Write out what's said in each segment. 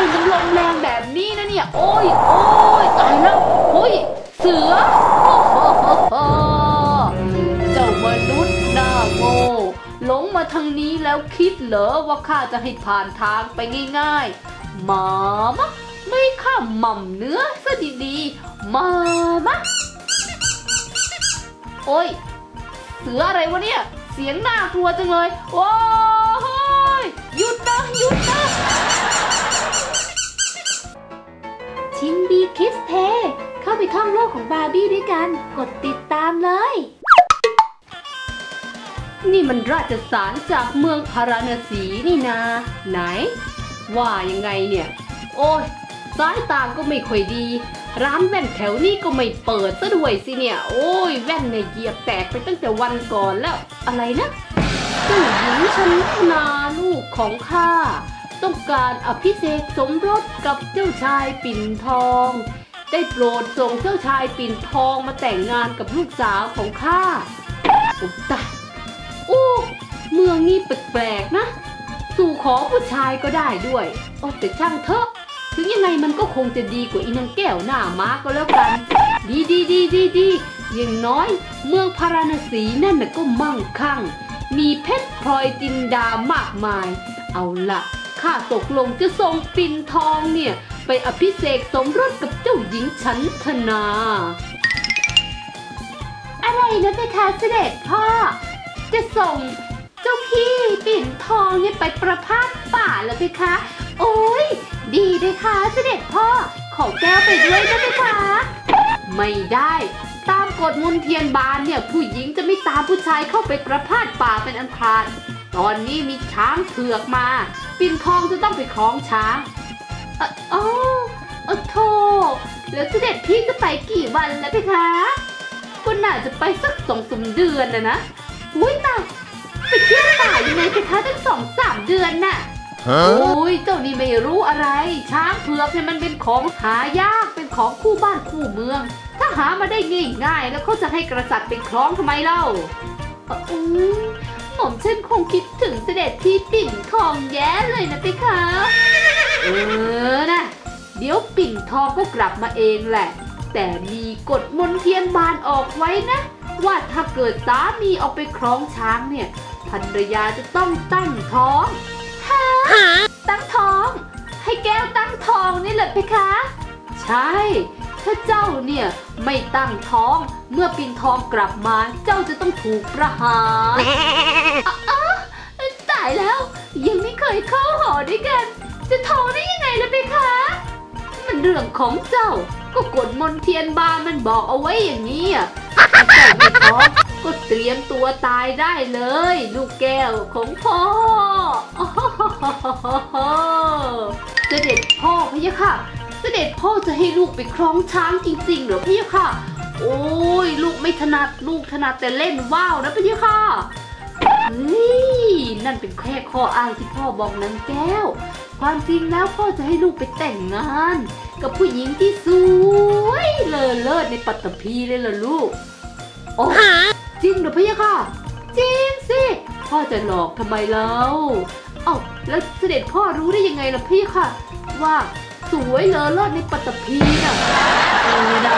มันลมแรงแบบนี้นะเนี่ย โอ้ยโอ้ยตายแล้วเฮ้ยเสือโอ้โหโหโหเจ้ามนุษย์หน้าโง่หลงมาทางนี้แล้วคิดเหรอว่าข้าจะให้ผ่านทางไปง่ายๆมามะไม่ข้าหม่ำเนื้อซะดีๆมามะโอ้ยเสืออะไรวะเนี่ย เสียงน่ากลัวจังเลย โอ้ยหยุดนะหยุดนะ ชินบีคิสเพย์เข้าไปท่องโลกของบาร์บี้ด้วยกัน กดติดตามเลย นี่มันราชสารจากเมืองพาราณสีนี่นา ไหน ว่ายังไงเนี่ย โอ้ยสายตาก็ไม่ค่อยดี ร้านแว่นแถวนี้ก็ไม่เปิดซะด้วยสิเนี่ย โอ้ยแว่นเนี่ยเหยียบแตกไปตั้งแต่วันก่อนแล้ว อะไรนะเจ้าหญิงชนนาลูกของข้า ต้องการอภิเษกสมรสกับเจ้าชายปิ่นทอง ได้โปรดส่งเจ้าชายปิ่นทองมาแต่งงานกับลูกสาวของข้าอุยตายโอ้เมืองนี้แปลกๆนะ สู่ขอผู้ชายก็ได้ด้วยโอ้แต่ช่างเถอะ ถึงยังไงมันก็คงจะดีกว่าอีนางแก้วหน้าม้าก็แล้วกัน ดีดีดีดีดีอย่างน้อย เมืองพาราณสีนั่นน่ะก็มั่งคั่ง มีเพชรพลอยจินดามากมาย เอาละ ข้าตกลงจะส่งปิ่นทองเนี่ย ไปอภิเษกสมรสกับเจ้าหญิงชันธนา อะไรนะเพคะเสด็จพ่อ จะส่งเจ้าพี่ปิ่นทองเนี่ยไปประพาสป่าแล้วเพคะ โอ้ยดีเลยค่ะเสด็จพ่อ ขอแก้วไปด้วยนะเพคะ ไม่ได้ตามกฎมนเทียนบานเนี่ยผู้หญิงจะไม่ตามผู้ชายเข้าไปประพาสป่าเป็นอันขาดตอนนี้มีช้างเผือกมา ปิ่นทองจะต้องไปคล้องช้างเอออ๋อเออโธ่แล้วเสด็จพี่จะไปกี่วันแล้วเพคะก็น่าจะไปสักสองสามเดือนนะนะอุ้ยตายไปเที่ยวป่ายังไงเพคะตั้งสองสามเดือนน่ะโอ้ยเจ้านี่ไม่รู้อะไร ช้างเผือกเนี่ยมันเป็นของหายากเป็นของคู่บ้านคู่เมือง ถ้าหามาได้ง่ายๆแล้วเขาจะให้กษัตริย์เป็นคล้องทำไมเล่าอืม หม่อมฉันคงคิดถึงเสด็จพี่ปิ่นทองแย่เลยนะเพคะเออนะเดี๋ยวปิ่นทองก็กลับมาเองแหละ แต่มีกฎมนเทียนบานออกไว้นะ ว่าถ้าเกิดสามีเอาไปคล้องช้างเนี่ยภรรยาจะต้องตั้งท้องตั้งท้อง ให้แก้วตั้งทองนี่แหละเพคะ ใช่ ถ้าเจ้าเนี่ยไม่ตั้งท้องเมื่อปินทองกลับมา เจ้าจะต้องถูกประหารตายแล้ว ยังไม่เคยเข้าหอด้วยกัน จะท้องได้ยังไงล่ะเพคะ มันเรื่องของเจ้า ก็กฎมนเทียนบานมันบอกเอาไว้อย่างนี้อะถ้าเจ้าไม่ท้องก็เตรียมตัวตายได้เลย ลูกแก้วของพ่อเสด็จพ่อพะยะค่ะ เสด็จพ่อจะให้ลูกไปคล้องช้างจริงๆ เหรอพะยะค่ะ โอ้ยลูกไม่ถนัดลูกถนัดแต่เล่นว่าวนะพะยะค่ะเฮ้ยนั่นเป็นแค่ข้ออ้างที่พ่อบอกนางแก้ว ความจริงแล้วพ่อจะให้ลูกไปแต่งงาน กับผู้หญิงที่สวยเลอเลิศในปัตตภีเลยล่ะลูก โอ้จริงเหรอพี่ยะค่ะ จริงสิ พ่อจะหลอกทำไมเล่าเอ้าแล้วเสด็จพ่อรู้ได้ยังไงล่ะพี่ค่ะ ว่า สวยเลอเลิศในปัตตภีน่ะเออนะ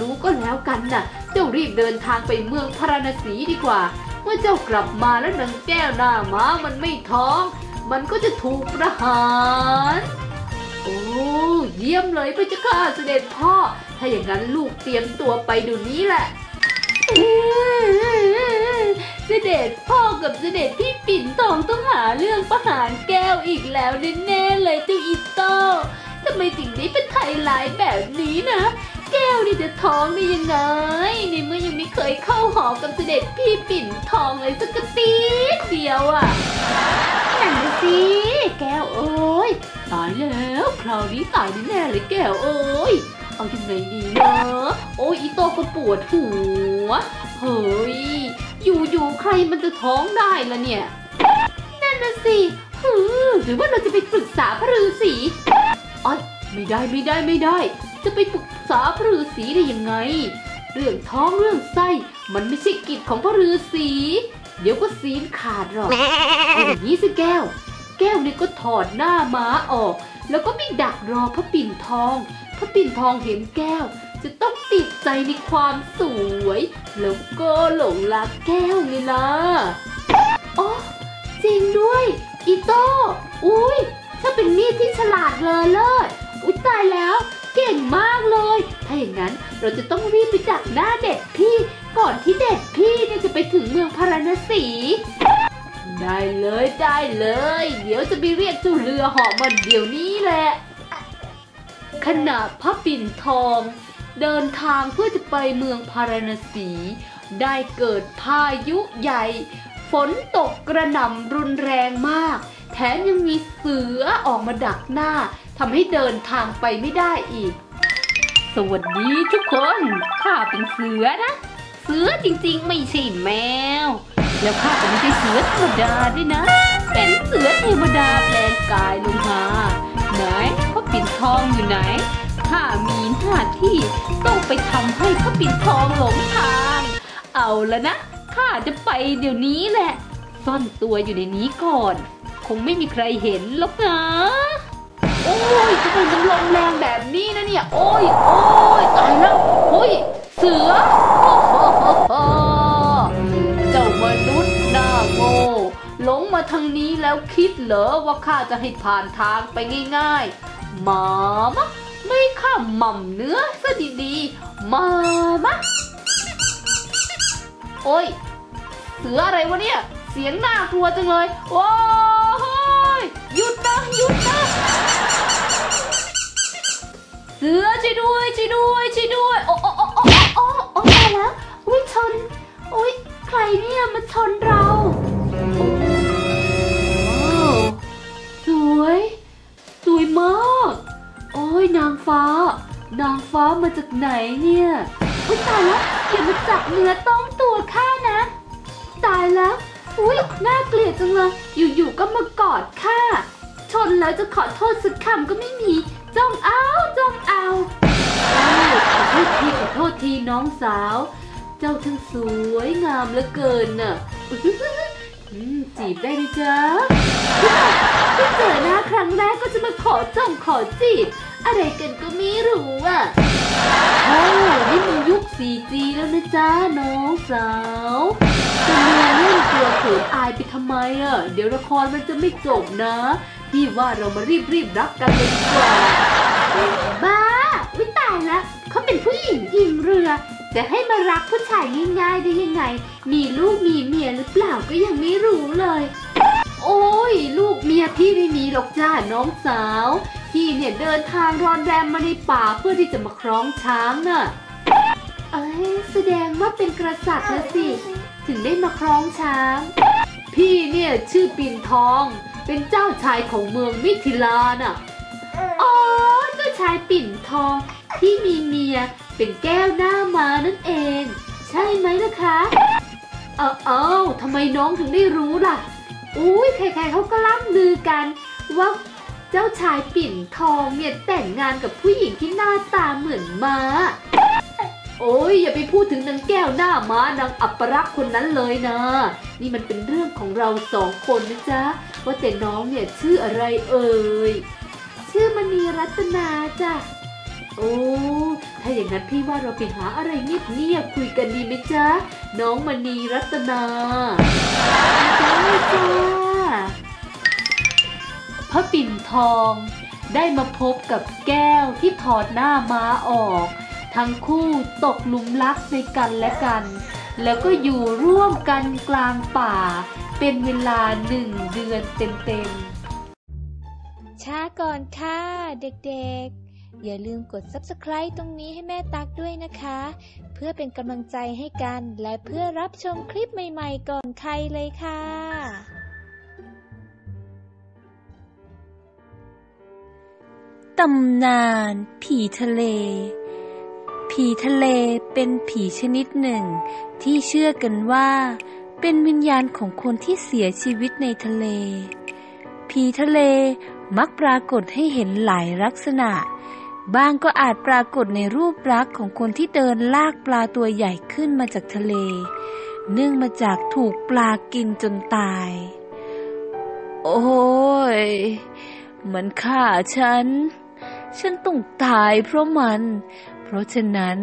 รู้ก็แล้วกันน่ะ เจ้ารีบเดินทางไปเมืองพาราณสีดีกว่า เมื่อเจ้ากลับมาแล้วนางแก้วหน้าม้ามันไม่ท้อง มันก็จะถูกประหารโอ้เยี่ยมเลยพระเจ้าค่ะเสด็จพ่อ ถ้าอย่างนั้นลูกเตรียมตัวไปดูนี้แหละเสด็จพ่อกับเสด็จพี่ปิ่นทองต้องหาเรื่องประหารแก้วอีกแล้วแน่ๆเลยเจ้าอีโต้ ทำไมสิ่งนี้เป็นไทยลายแบบนี้นะ แก้วนี่จะท้องได้ยังไง ในเมื่อยังไม่เคยเข้าหอกับเสด็จพี่ปิ่นทองเลยสักกระตีดเดียวอะ่ะนั่นน่ะสิแก้วเอ้ยตายแล้วคราวนี้ตายแน่ๆเลยแก้วเอ้ยเอายังไงดีนะโอ้ยอีโตก็ปวดหัว เฮ้ย อยู่ๆใครมันจะท้องได้ล่ะเนี่ย นั่นน่ะสิหือหรือว่าเราจะไปปรึกษาพระฤาษี อ๋อไม่ได้ไม่ได้ไม่ได้ จะไปปรึกษาพระฤาษีได้ยังไง เรื่องท้องเรื่องไส้มันไม่ใช่กิจของพระฤาษีเดี๋ยวก็ศีลขาดหรอกเอาอย่างนี้สิแก้ว แก้วเนี่ยก็ถอดหน้าม้าออก แล้วก็ไปดักรอพระปิ่นทอง พระปิ่นทองเห็นแก้ว จะต้องติดใจในความสวย แล้วก็หลงรักแก้วไงล่ะอ๋อจริงด้วย อีโต้ อุ้ย ถ้าเป็นมีดที่ฉลาดเลยเลิศอุ้ยตายแล้ว เก่งมากเลย ถ้าอย่างนั้นเราจะต้องรีบไปดักหน้าเด็ดพี่ ก่อนที่เด็ดพี่เนี่ยจะไปถึงเมืองพาราณสี ได้เลยได้เลย เดี๋ยวจะไปเรียกเจ้าเรือเหาะมาเดี๋ยวนี้แหละขณะพระปิ่นทอง เดินทางเพื่อจะไปเมืองพาราณสี ได้เกิดพายุใหญ่ ฝนตกกระหน่ำรุนแรงมาก แถมยังมีเสือออกมาดักหน้าทำให้เดินทางไปไม่ได้อีก สวัสดีทุกคน ข้าเป็นเสือนะ เสือจริงๆไม่ใช่แมว แล้วข้าก็ไม่ใช่เสือธรรมดาด้วยนะ เป็นเสือเทวดาแปลงกายลงมาไหนพระปิ่นทองอยู่ไหนข้ามีหน้าที่ต้องไปทำให้พระปิ่นทองหลงทาง เอาละนะข้าจะไปเดี๋ยวนี้แหละ ซ่อนตัวอยู่ในนี้ก่อน คงไม่มีใครเห็นหรอกนะโอ้ยทำไมมันลมแรงแบบนี้นะเนี่ย โอ้ยโอ้ยตายแล้วโอ้ยเสือโอ้โหเจ้ามนุษย์หน้าโง่หลงมาทางนี้แล้วคิดเหรอว่าข้าจะให้ผ่านทางไปง่ายๆหมามะไม่ข้าหม่ำเนื้อซะดีๆ มามะโอ้ยเสืออะไรวะเนี่ย เสียงน่ากลัวจังเลย โอ้ หยุดนะหยุดนะเสือช่วยด้วยช่วยด้วยช่วยด้วยโอ้โอ้โอ้โอ้โอ้โอ้ตายแล้วอุ้ยชนอุ้ยใครเนี่ยมาชนเราว้สวย สวยมาก โอ้ยนางฟ้า นางฟ้ามาจากไหนเนี่ยอุ้ยตายแล้วอย่ามาจับเนื้อต้องตัวข้านะ ตายแล้ว อุ้ยน่าเกลียดจังเลย อยู่ๆ ก็มากอดข้าชนแล้วจะขอโทษสักคำก็ไม่มีจ้องเอาจ้องเอาขอโทษทีขอโทษทีน้องสาว เจ้าทั้งสวยงามเหลือเกินน่ะจีบได้ไหมจ๊ะที่เจอหน้าครั้งแรกก็จะมาขอจ้องขอจีบ อะไรกันก็ไม่รู้อะโอ้นี่มันยุค 4G แล้วนะจ๊ะน้องสาว จะมาเล่นตัวเขินอายไปทำไมอะ เดี๋ยวละครมันจะไม่จบนะพี่ว่าเรามารีบรีบรักกันเลยดีกว่าบ้าวิตายละเขาเป็นผู้หญิงยิงเรือ จะให้มารักผู้ชายง่ายๆได้ยังไง มีลูกมีเมียหรือเปล่าก็ยังไม่รู้เลย โอ้ยลูกเมียพี่ไม่มีหรอกจ้าน้องสาวพี่เนี่ยเดินทางรอนแรมมาในป่าเพื่อที่จะมาคล้องช้างน่ะ เอ้ยแสดงว่าเป็นกษัตริย์นะสิ ถึงได้มาคล้องช้าง พี่เนี่ยชื่อปิ่นทอง เป็นเจ้าชายของเมืองมิถิลาน่ะอ๋อเจ้าชายปิ่นทองที่มีเมียเป็นแก้วหน้ามานั่นเอง ใช่ไหมล่ะคะเอ้าเอาทำไมน้องถึงได้รู้ล่ะ อุ้ยใครๆเขาก็ล่ำลือกัน ว่าเจ้าชายปิ่นทองเนี่ยแต่งงานกับผู้หญิงที่หน้าตาเหมือนม้า โอ้ยอย่าไปพูดถึงนางแก้วหน้าม้านางอัปรักษ์คนนั้นเลยนะ นี่มันเป็นเรื่องของเราสองคนนะจ๊ะ ว่าแต่น้องเนี่ยชื่ออะไรเอ่ย ชื่อมณีรัตนาจ้ะ โอ้ถ้าอย่างนั้นพี่ว่าเราไปหาอะไรเงียบๆคุยกันดีไหมจ๊ะ น้องมณีรัตนาได้จ้าพระปิ่นทองได้มาพบกับแก้วที่ถอดหน้าม้าออก ทั้งคู่ตกหลุมรักในกันและกัน แล้วก็อยู่ร่วมกันกลางป่า เป็นเวลาหนึ่งเดือนเต็มๆ ช้าก่อนค่ะเด็กๆ อย่าลืมกด subscribe ตรงนี้ให้แม่ตักด้วยนะคะ เพื่อเป็นกำลังใจให้กันและเพื่อรับชมคลิปใหม่ๆ ก่อนใครเลยค่ะตำนานผีทะเล ผีทะเลเป็นผีชนิดหนึ่ง ที่เชื่อกันว่า เป็นวิญญาณของคนที่เสียชีวิตในทะเล ผีทะเลมักปรากฏให้เห็นหลายลักษณะ บ้างก็อาจปรากฏในรูปลักษณ์ของคนที่เดินลากปลาตัวใหญ่ขึ้นมาจากทะเล เนื่องมาจากถูกปลากินจนตาย โอ้ย มันฆ่าฉัน ฉันต้องตายเพราะมัน เพราะฉะนั้น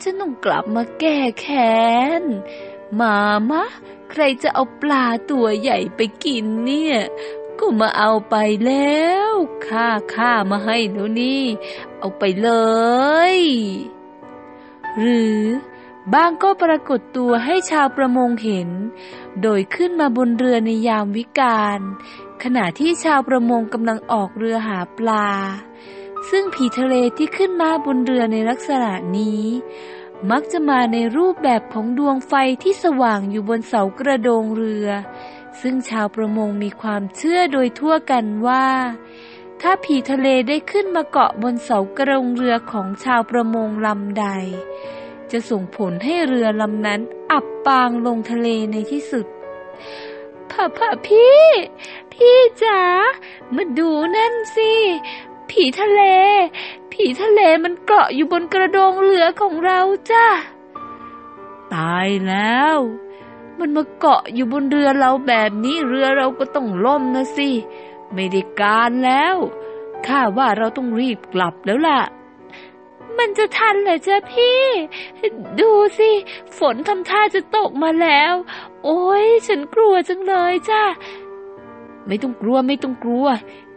ฉันต้องกลับมาแก้แค้น มามะ ใครจะเอาปลาตัวใหญ่ไปกินเนี่ย ก็มาเอาไปแล้วข้าข้ามาให้แล้วนี่ เอาไปเลย หรือบางก็ปรากฏตัวให้ชาวประมงเห็น โดยขึ้นมาบนเรือในยามวิกาลขณะที่ชาวประมงกำลังออกเรือหาปลา ซึ่งผีทะเลที่ขึ้นมาบนเรือในลักษณะนี้ มักจะมาในรูปแบบของดวงไฟที่สว่างอยู่บนเสากระโดงเรือ ซึ่งชาวประมงมีความเชื่อโดยทั่วกันว่า ถ้าผีทะเลได้ขึ้นมาเกาะบนเสากระโดงเรือของชาวประมงลำใด จะส่งผลให้เรือลำนั้นอับปางลงทะเลในที่สุดพ่อพ่อพี่ พี่จ๋ามาดูนั่นสิ ผีทะเล ผีทะเลมันเกาะอยู่บนกระโดงเรือของเราจ้าตายแล้ว มันมาเกาะอยู่บนเรือเราแบบนี้เรือเราก็ต้องล่มนะสิ ไม่ได้การแล้วข้าว่าเราต้องรีบกลับแล้วล่ะ มันจะทันเหรอจ๊ะพี่ ดูสิ ฝนทำท่าจะตกมาแล้ว โอ้ยฉันกลัวจังเลยจ้าไม่ต้องกลัวไม่ต้องกลัว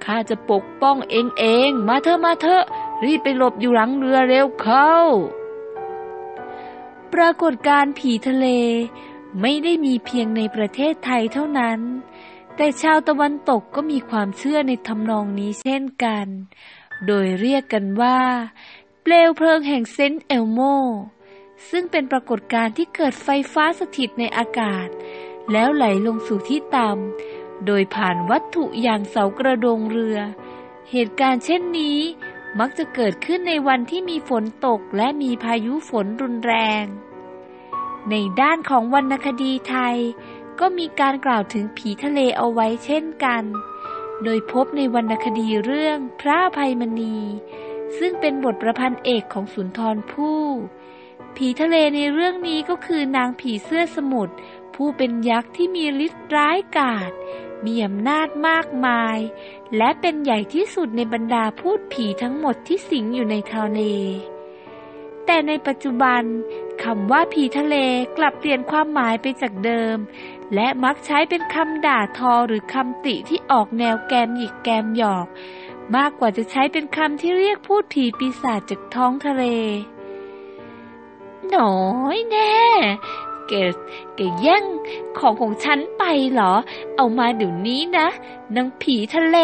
ข้าจะปกป้องเองเอง มาเถอะมาเถอะรีบไปหลบอยู่หลังเรือเร็วเข้า ปรากฏการผีทะเล ไม่ได้มีเพียงในประเทศไทยเท่านั้น แต่ชาวตะวันตกก็มีความเชื่อในทำนองนี้เช่นกัน โดยเรียกกันว่า เปลวเพลิงแห่งเซนต์เอลโม ซึ่งเป็นปรากฏการณ์ที่เกิดไฟฟ้าสถิตในอากาศ แล้วไหลลงสู่ที่ต่ำ โดยผ่านวัตถุอย่างเสากระโดงเรือ เหตุการณ์เช่นนี้มักจะเกิดขึ้นในวันที่มีฝนตกและมีพายุฝนรุนแรง ในด้านของวรรณคดีไทย ก็มีการกล่าวถึงผีทะเลเอาไว้เช่นกัน โดยพบในวรรณคดีเรื่องพระภัยมณี ซึ่งเป็นบทประพันธ์เอกของสุนทรภู่ ผีทะเลในเรื่องนี้ก็คือนางผีเสื้อสมุทรผู้เป็นยักษ์ที่มีฤทธิ์ร้ายกาจ มีอำนาจมากมาย และเป็นใหญ่ที่สุดในบรรดาพูดผีทั้งหมดที่สิงอยู่ในทะเล แต่ในปัจจุบันคำว่าผีทะเลกลับเปลี่ยนความหมายไปจากเดิม และมักใช้เป็นคำด่าทอหรือคำติที่ออกแนวแกมหยิกแกมหยอก มากกว่าจะใช้เป็นคำที่เรียกพูดผีปีศาจจากท้องทะเลหน้อยแน่ แกแกแย่งของของฉันไปเหรอ เอามาเดี๋ยวนี้นะนางผีทะเล